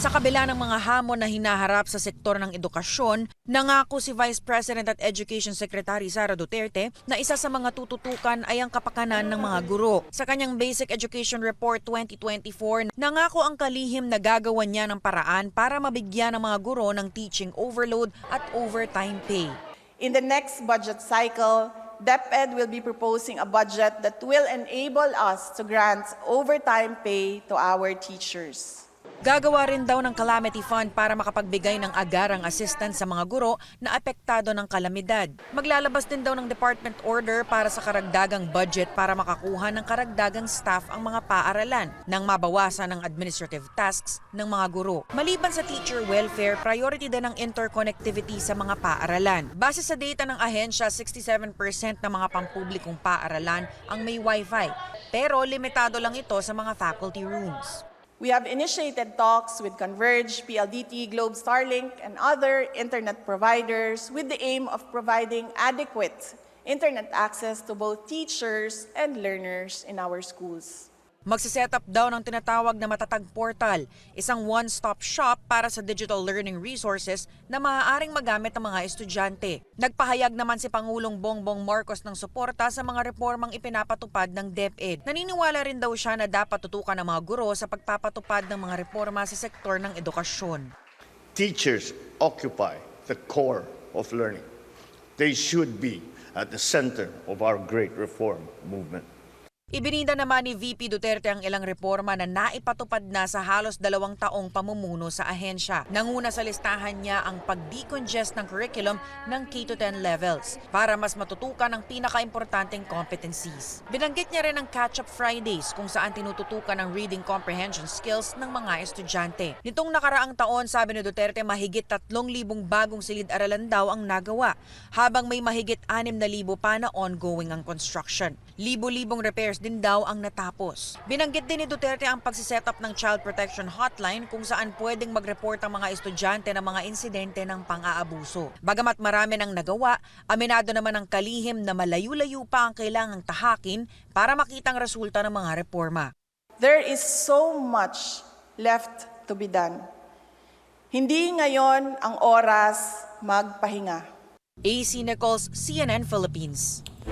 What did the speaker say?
Sa kabila ng mga hamon na hinaharap sa sektor ng edukasyon, nangako si Vice President at Education Secretary Sara Duterte na isa sa mga tututukan ay ang kapakanan ng mga guro. Sa kanyang Basic Education Report 2024, nangako ang kalihim na gagawa niya ng paraan para mabigyan ng mga guro ng teaching overload at overtime pay. In the next budget cycle, DepEd will be proposing a budget that will enable us to grant overtime pay to our teachers. Gagawa rin daw ng calamity fund para makapagbigay ng agarang assistance sa mga guro na apektado ng kalamidad. Maglalabas din daw ng department order para sa karagdagang budget para makakuha ng karagdagang staff ang mga paaralan nang mabawasan ng administrative tasks ng mga guro. Maliban sa teacher welfare, priority din ang interconnectivity sa mga paaralan. Base sa data ng ahensya, 67% ng mga pampublikong paaralan ang may wifi. Pero limitado lang ito sa mga faculty rooms. We have initiated talks with Converge, PLDT, Globe Starlink, and other internet providers with the aim of providing adequate internet access to both teachers and learners in our schools. Magsiset up daw ng tinatawag na matatag portal, isang one-stop shop para sa digital learning resources na maaaring magamit ng mga estudyante. Nagpahayag naman si Pangulong Bongbong Marcos ng suporta sa mga reformang ipinapatupad ng DepEd. Naniniwala rin daw siya na dapat tutukan ng mga guro sa pagpapatupad ng mga reforma sa sektor ng edukasyon. Teachers occupy the core of learning. They should be at the center of our great reform movement. Ibininda naman ni VP Duterte ang ilang reforma na naipatupad na sa halos dalawang taong pamumuno sa ahensya. Nanguna sa listahan niya ang pag-decongest ng curriculum ng K-10 levels para mas matutukan ang pinaka-importanting competencies. Binanggit niya rin ang Catch-up Fridays kung saan tinututukan ang reading comprehension skills ng mga estudyante. Nitong nakaraang taon, sabi ni Duterte, mahigit 3,000 bagong silid-aralan daw ang nagawa, habang may mahigit 6,000 pa na ongoing ang construction. Libo-libong repairs din daw ang natapos. Binanggit din ni Duterte ang pagsiset up ng Child Protection Hotline kung saan pwedeng mag-report ang mga estudyante ng mga insidente ng pang-aabuso. Bagamat marami nang nagawa, aminado naman ang kalihim na malayo-layo pa ang kailangang tahakin para makitang resulta ng mga reforma. There is so much left to be done. Hindi ngayon ang oras magpahinga. AC Nichols, CNN Philippines.